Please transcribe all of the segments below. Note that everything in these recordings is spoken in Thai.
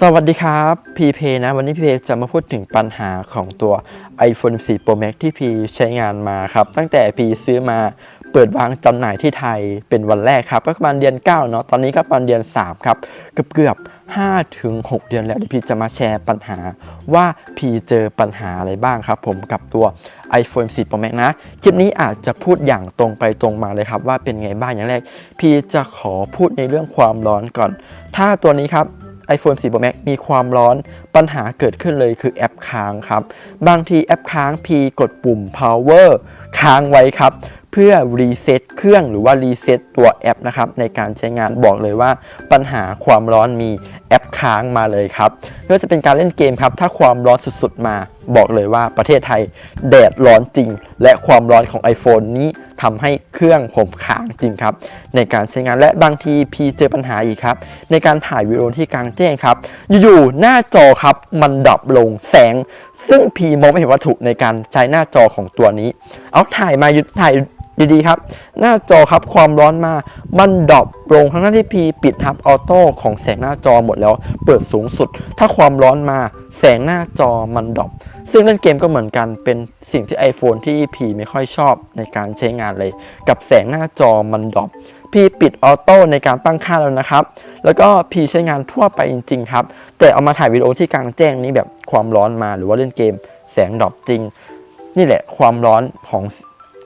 สวัสดีครับ พีเพนะ วันนี้พีเพจะมาพูดถึงปัญหาของตัว iPhone 4 Pro Max ที่พีใช้งานมาครับ ตั้งแต่พีซื้อมาเปิดวางจำหน่ายที่ไทยเป็นวันแรกครับ ก็ประมาณเดือน 9 เนาะตอนนี้ก็ประมาณเดือน 3 ครับ เกือบเกือบ5ถึง6เดือนแล้วที่พีจะมาแชร์ปัญหาว่าพีเจอปัญหาอะไรบ้างครับ ผมกับตัว iPhone 4 Pro Max นะ คลิปนี้อาจจะพูดอย่างตรงไปตรงมาเลยครับ ว่าเป็นไงบ้างอย่างแรก พีจะขอพูดในเรื่องความร้อนก่อน ถ้าตัวนี้ครับ iPhone 4 Pro Max มีความร้อนปัญหาเกิดขึ้นเลยคือแอปค้างครับ บางทีแอปค้างพีกดปุ่ม power ค้างไว้ครับ เพื่อรีเซ็ตเครื่องหรือว่ารีเซ็ตตัวแอปนะครับ ในการใช้งานบอกเลยว่าปัญหาความร้อนมีแอปค้างมาเลยครับไม่ว่าจะเป็นการเล่นเกมครับ ถ้าความร้อนสุดๆมาบอกเลยว่าประเทศไทยแดดร้อนจริง และความร้อนของ iPhone นี้ ทำให้เครื่องผมค้างจริงครับ ในการใช้งานและบางทีพีเจอปัญหาอีกครับ ในการถ่ายวิดีโอที่กลางแจ้งครับ อยู่ๆหน้าจอครับมันดับลงแสง ซึ่งพีมองไม่เห็นวัตถุในการใช้หน้าจอของตัวนี้ เอาถ่ายมายุถ่ายดีๆครับ หน้าจอครับความร้อนมา มันดรอปลงทั้งที่พีปิดทับออโต้ของแสงหน้าจอหมดแล้ว เปิดสูงสุด ถ้าความร้อนมา แสงหน้าจอมันดรอปซึ่งเล่นเกมก็เหมือนกันเป็น สิ่งที่ iPhone ที่พีไม่ค่อยชอบในการใช้งานเลย กับแสงหน้าจอมันดรอปพี่ปิดออโต้ในการตั้งค่าแล้วนะครับ แล้วก็พี่ใช้งานทั่วไปจริง ๆ ครับ แต่เอามาถ่ายวิดีโอที่กลางแจ้งนี้แบบความร้อนมาหรือว่าเล่นเกม แสงดรอปจริง นี่แหละความร้อนของ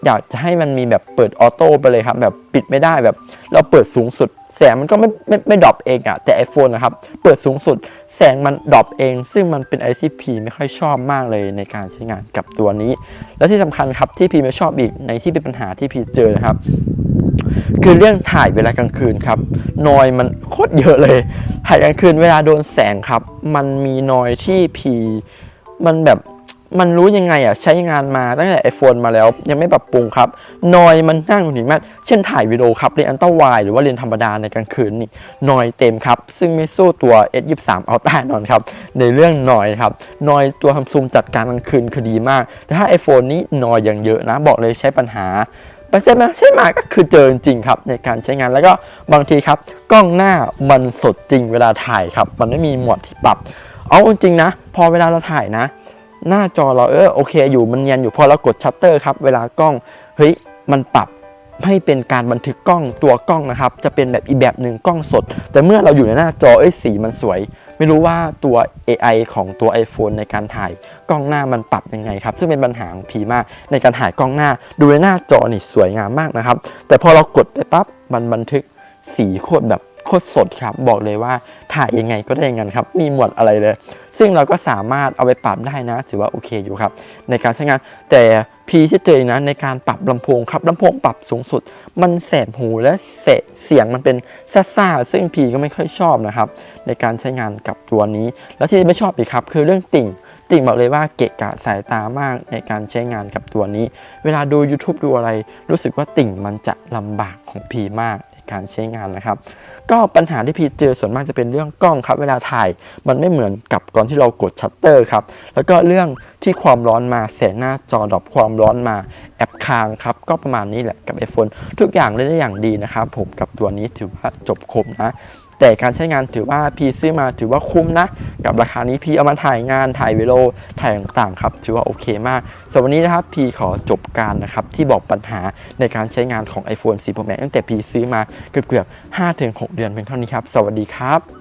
อยากจะให้มันมีแบบเปิดออโต้ไปเลยครับ แบบปิดไม่ได้แบบ เราเปิดสูงสุด แสงมันก็ไม่ไม่ไม่ดรอปเองอะแต่ iPhone นะครับ เปิดสูงสุด แสงมันดรอปเอง ซึ่งมันเป็นอะไรที่พีไม่ค่อยชอบมากเลยในการใช้งานกับตัวนี้ และที่สำคัญครับที่พีไม่ชอบอีกในที่เป็นปัญหาที่พีเจอนะครับ คือเรื่องถ่ายเวลากลางคืนครับนอยมันโคตรเยอะเลย ถ่ายกลางคืนเวลาโดนแสงครับ มันมีนอยที่พีมันแบบ มันรู้ยังไงอะใช้งานมาตั้งแต่ iPhone มาแล้วยังไม่ปรับปรุงครับนอยมันนั่งถึงมากเช่นถ่ายวิดีโอครับเรียนอันต้าวายหรือว่าเรียนธรรมดาในกลางคืนนี่นอยเต็มครับ ซึ่งไม่สู้ตัว S23 Ultra แน่นอนครับ ในเรื่องนอยครับนอยตัวทำซูมจัดการกลางคืนคือดีมาก แต่ถ้า iPhone นี้นอยอย่างเยอะนะ บอกเลยใช้ปัญหาไปใช่ไหมใช่มาก็คือเจอจริงครับในการใช้งานแล้วก็บางทีครับ กล้องหน้ามันสดจริงเวลาถ่ายครับ มันไม่มีหมดที่ปรับ เอาจริงนะ พอเวลาเราถ่ายนะ หน้าจอเราเออโอเคอยู่มันเนียนอยู่พอเรากดชัตเตอร์ครับเวลากล้องเฮ้ยมันปรับให้เป็นการบันทึกกล้องตัวกล้องนะครับ จะเป็นแบบอีกแบบหนึ่งกล้องสด แต่เมื่อเราอยู่ในหน้าจอเอ้ยสีมันสวย ไม่รู้ว่าตัว AI ของตัว iPhone ในการถ่ายกล้องหน้ามันปรับยังไงครับ ซึ่งเป็นปัญหาของพีมากในการถ่ายกล้องหน้า ดูในหน้าจอนี่สวยงามมากนะครับ แต่พอเรากดไปปั๊บมันบันทึกสีโคตรแบบโคตรสดครับ บอกเลยว่าถ่ายยังไงก็ได้อยังไงนครับ มีหมวดอะไรเลย ซึ่งเราก็สามารถเอาไปปรับได้นะ ถือว่าโอเคอยู่ครับ ในการใช้งานแต่พีที่เจอนะในการปรับลำโพงครับลำโพงปรับสูงสุด มันแสบหูและเสเสียงมันเป็นซ่าๆซึ่งพีก็ไม่ค่อยชอบนะครับ ในการใช้งานกับตัวนี้ แล้วที่ไม่ชอบอีกครับ คือเรื่องติ่งติ่งบอกเลยว่าเกะกะสายตามากในการใช้งานกับตัวนี้ เวลาดู YouTube ดูอะไร รู้สึกว่าติ่งมันจะลำบากของพีมากในการใช้งานนะครับ ก็ปัญหาที่พีเจอส่วนมากจะเป็นเรื่องกล้องครับ เวลาถ่าย มันไม่เหมือนกับตอนที่เรากดชัตเตอร์ครับ แล้วก็เรื่องที่ความร้อนมาแสงหน้าจอดรอปความร้อนมาแอปค้างครับ ก็ประมาณนี้แหละกับ iPhone ทุกอย่างเล่นได้อย่างดีนะครับผมกับตัวนี้ถือว่าจบครบนะแต่การใช้งานถือว่าพีซื้อมาถือว่าคุ้มนะ กับราคานี้พีเอามาถ่ายงานถ่ายวิดีโอถ่ายต่างๆครับถือว่าโอเคมากสำหรับวันนี้นะครับพีขอจบการนะครับที่บอกปัญหาในการใช้งานของ iPhone 4 Pro Max ตั้งแต่พีซื้อมาเกือบๆ5-6 เดือนเพียงเท่านี้ครับ สวัสดีครับ